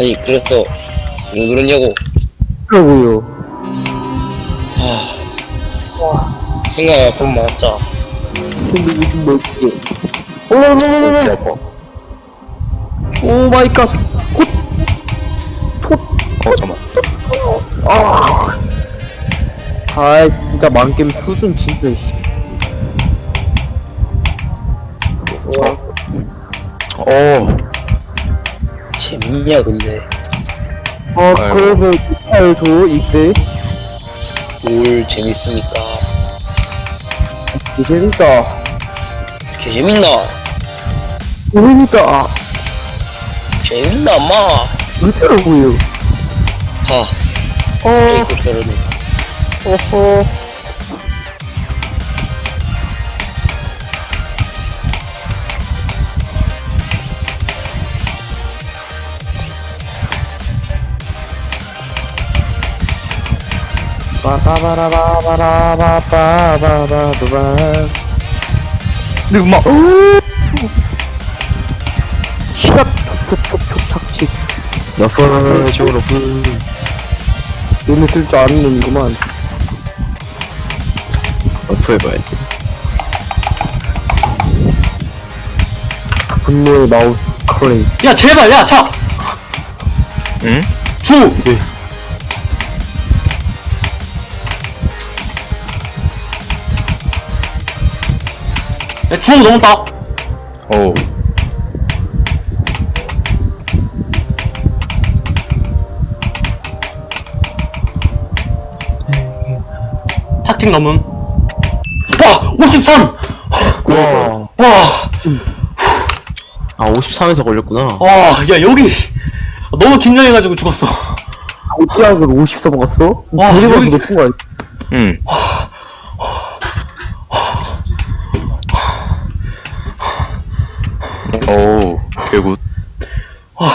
아니 그래서 왜 그러냐고 그러고요. 아 생각이 좀 많았자 근데 요즘 뭐 어떻게? 오오오오오 아파. 오 마이 갓. 콧. 어, 잠깐만. 아. 아 진짜 만겜 수준 진짜 씨. 와. 어, 재밌냐 근데 아 아이고. 그러면 알죠 이때 뭘 재밌습니까 재밌다. 개 재밌나 재밌다. 재밌나 마 그렇더라고요. 하, 어. 저러네 어허. 빠바바라바바라바바바바바바 근데 음악. 샷! 촉촉촉촉 착지 너프를 졸업은. 눈을 쓸줄 아는 놈이구만 너프 해봐야지. 분노의 마우스 크레이 야 제발 야 차! 응? 주! 네. 야주 넘었다 어. 타킹 넘음 와! 53! 와. 와! 아, 53에서 걸렸구나. 와! 야 여기 너무 긴장해가지고 죽었어 오티악을 50서 먹었어? 와, 대리가 여기- 높은 거 아니야? 응. 오, 개굿. 와